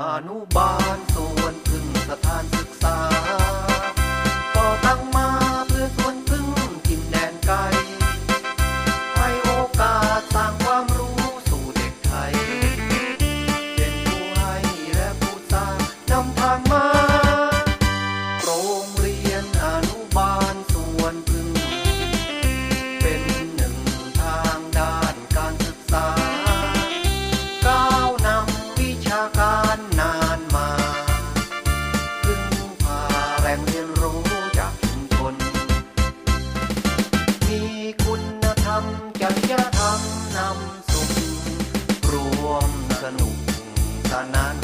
อนุบาลส่วนพึ่งำจนจะทำนำสุขรวมสนุกสนาน